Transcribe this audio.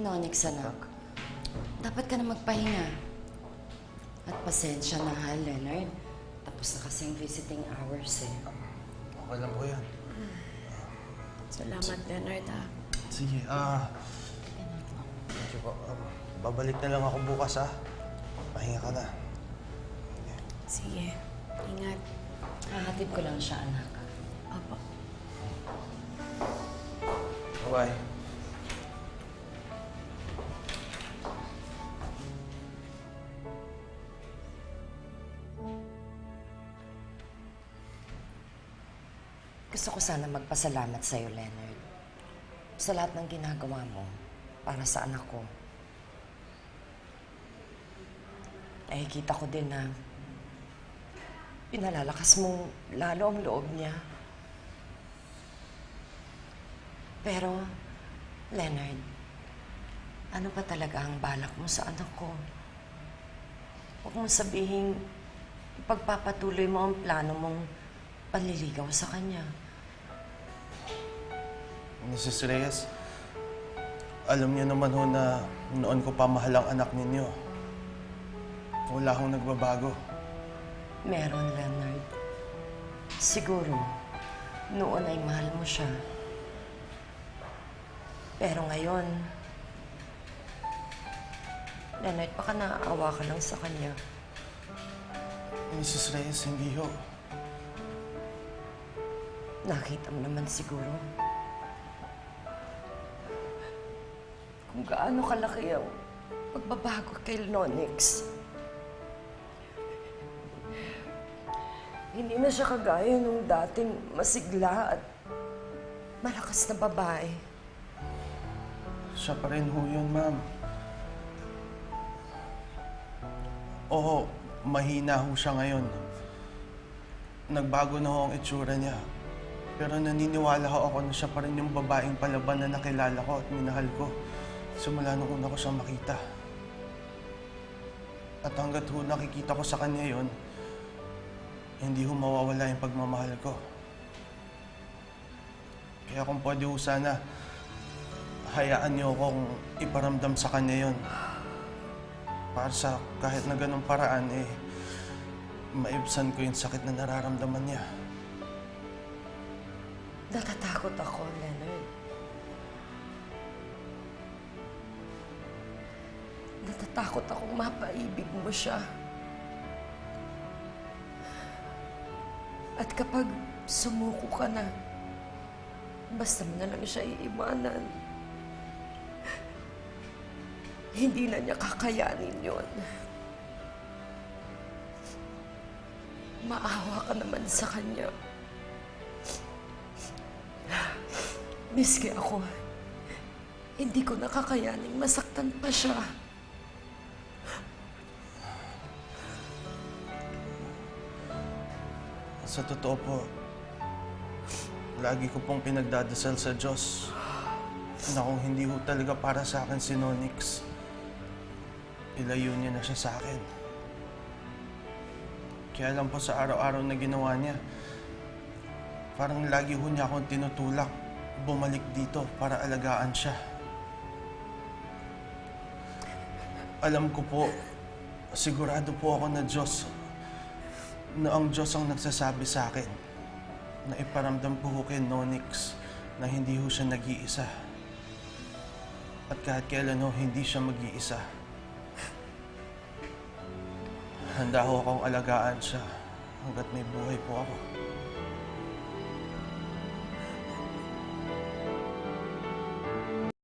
Nonix, anak. Dapat ka na magpahinga. At pasensya na ha, Leonard. Tapos na kasing visiting hours eh. Okay lang po yan. Salamat, Leonard, ha? Sige, ah... Medyo po, um, babalik na lang ako bukas, ha? Pahinga ka na. Sige. Ingat. Hahatid ko lang siya, anak. Opo. Bye-bye. Gusto ko sana magpasalamat sa'yo, Leonard. Sa lahat ng ginagawa mo para sa anak ko. Eh, kita ko din na pinalalakas mong lalo ang loob niya. Pero, Leonard, ano pa talaga ang balak mo sa anak ko? Huwag mong sabihin, ipagpapatuloy mo ang plano mong panliligaw sa kanya. Mrs. Reyes, alam niyo naman ho na noon ko pa mahal ang anak ninyo. Wala akong nagbabago. Meron, Leonard. Siguro, noon ay mahal mo siya. Pero ngayon, Leonard, baka naaawa ka lang sa kanya. Mrs. Reyes, hindi ho. Nakita mo naman siguro. Kung gaano kalaki ang pagbabago kay Lonix. Hindi na siya kagaya nung dating masigla at malakas na babae. Siya pa rin ho yun, ma'am. Oo, mahina ho siya ngayon. Nagbago na ho ang itsura niya. Pero naniniwala ho ako na siya pa rin yung babaeng palaban na nakilala ko at minahal ko. Simula nung una ko siyang makita. At hanggat ho nakikita ko sa kanya yon, hindi ho mawawala yung pagmamahal ko. Kaya kung pwede ho sana, hayaan niyo akong iparamdam sa kanya yon. Para sa kahit na ganong paraan, eh, maibsan ko yung sakit na nararamdaman niya. Natatakot ako, Leonard. Natatakot akong mapaibig mo siya. At kapag sumuko ka na, basta mo na lang siya iiwanan. Hindi na niya kakayanin yon. Maawa ka naman sa kanya. Miski ako, hindi ko nakakayaning masaktan pa siya. Sa totoo po, lagi ko pong pinagdadasal sa Diyos na kung hindi ho talaga para sa akin si Nonix, ilayo niya na siya sa akin. Kaya lang po sa araw-araw na ginawa niya, parang lagi ho niya akong tinutulak bumalik dito para alagaan siya. Alam ko po, sigurado po ako na Diyos na ang Diyos ang nagsasabi sa akin na iparamdam ko ho kay Nonix na hindi ho siya nag-iisa. At kahit kailan ho, hindi siya mag-iisa. Handa ho akong alagaan siya hanggat may buhay po ako.